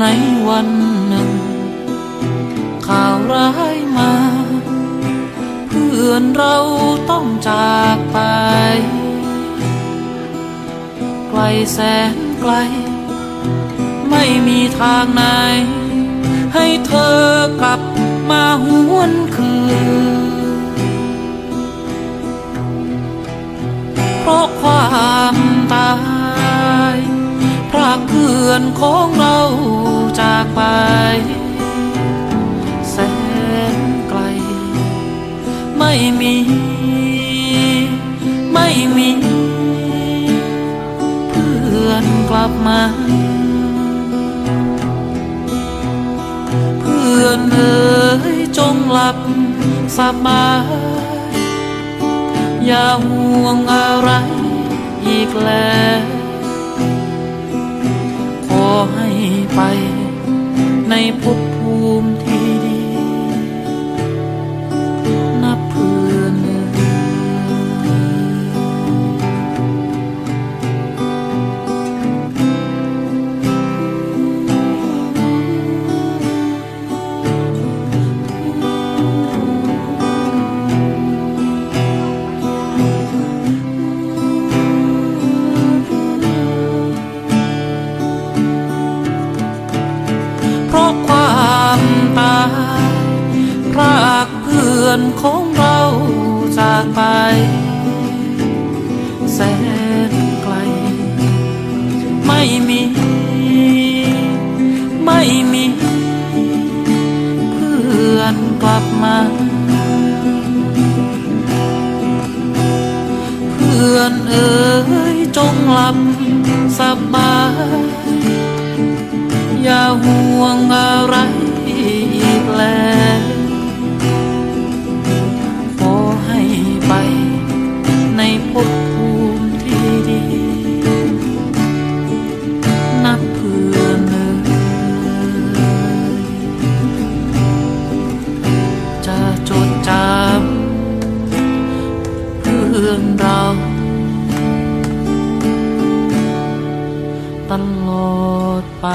ในวันหนึ่ง ข่าวร้ายมา เพื่อนเราต้องจากไป ไกลแสนไกล ไม่มีทางไหน ให้เธอกลับมาหวนคืน เพราะความตายพรากเพื่อนของเราากไป แสนไกล ไม่มี ไม่มี เพื่อนกลับมา เพื่อนเอ๋ยจงหลับสบายอย่าห่วงอะไรอีกแล้ว ขอให้ไป ภพภูมิที่ พื่อนของเราจากไป แสนไกล ไม่มี ไม่มี เพื่อนกลับมา เพื่อนเอ๋ยจงหลับสบายอย่าห่วงอะไรอีกแล้ว ในภพภูมิที่ดี นับเพื่อนเอ่ยจะจดจำเพื่อนเราตลอดไป